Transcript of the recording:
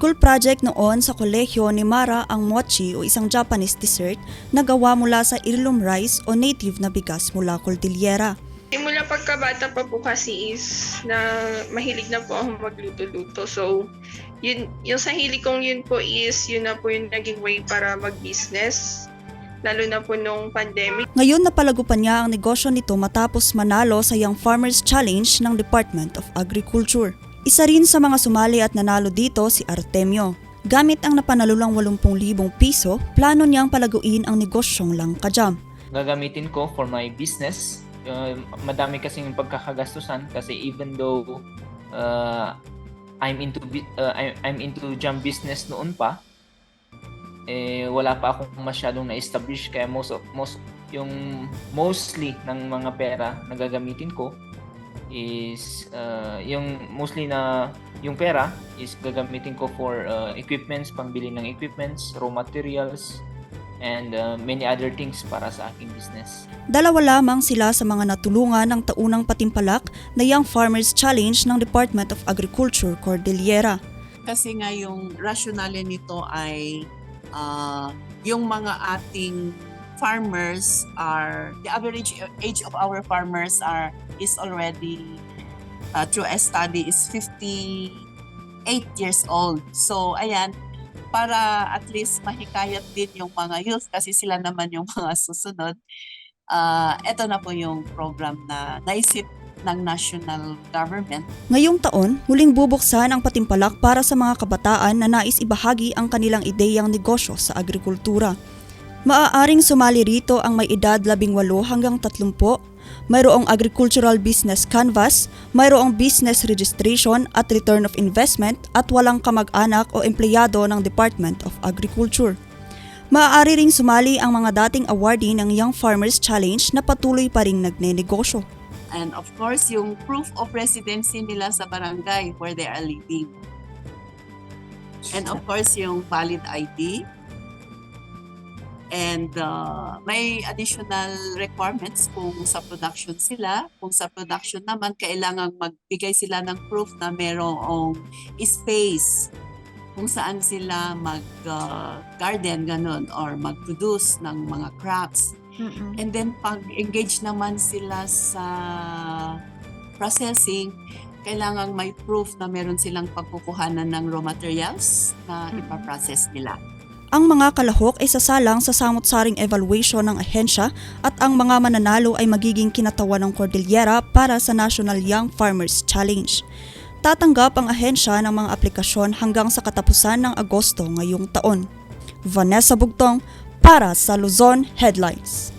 School project noon sa kolehiyo ni Mara ang mochi o isang Japanese dessert na gawa mula sa heirloom rice o native na bigas mula Cordillera. Simula pagkabata pa po kasi is na mahilig na po ako magluto-luto. So, yun, yung sa hilig kong yun po is yun na po yung naging way para mag-business. Lalo na po nung pandemic. Ngayon napalagupan niya ang negosyo nito matapos manalo sa Young Farmers Challenge ng Department of Agriculture. Isa rin sa mga sumali at nanalo dito si Artemio. Gamit ang napanalulang 80,000 piso, plano niyang palaguin ang negosyong langkajam. gagamitin ko for my business. Uh, madami kasing pagkakagastusan kasi even though uh, I'm into uh, I'm, I'm into jam business noon pa eh wala pa akong masyadong na-establish kaya most of, most yung mostly ng mga pera na gagamitin ko is uh, yung mostly na yung pera is gagamitin ko for uh, equipments, pangbili ng equipments, raw materials, and uh, many other things para sa aking business. Dalawa lamang sila sa mga natulungan ng taunang patimpalak na Young Farmers Challenge ng Department of Agriculture Cordillera. kasi nga yung rationale nito ay ah, yung mga ating farmers are the average age of our farmers are is already uh, through a study is 58 years old. So ayan para at least mahikayat din yung mga youth kasi sila naman yung mga susunod. Ah, ito na po yung program na naisip ng national government Ngayong taon, huling bubuksan ang patimpalak para sa mga kabataan na nais ibahagi ang kanilang ideyang negosyo sa agrikultura. Maaaring sumali rito ang may edad 18 hanggang 30, mayroong agricultural business canvas, mayroong business registration at return of investment at walang kamag-anak o empleyado ng Department of Agriculture. Maaari ring sumali ang mga dating awardee ng Young Farmers Challenge na patuloy pa ring nagnenegosyo. And of course, yung proof of residency nila sa barangay where they are living. And of course, yung valid ID. And uh, may additional requirements kung sa production sila. Kung sa production naman, kailangan magbigay sila ng proof na merong space kung saan sila mag-garden, ganun, or mag-produce ng mga crops. And then pag-engage naman sila sa processing, kailangan may proof na meron silang pagkukuhanan ng raw materials na Mm. ipaprocess nila. Ang mga kalahok ay sasalang sa samot-saring evaluation ng ahensya at ang mga mananalo ay magiging kinatawan ng Cordillera para sa National Young Farmers Challenge. Tatanggap ang ahensya ng mga aplikasyon hanggang sa katapusan ng Agosto ngayong taon. Vanessa Bugtong para sa Luzon Headlines.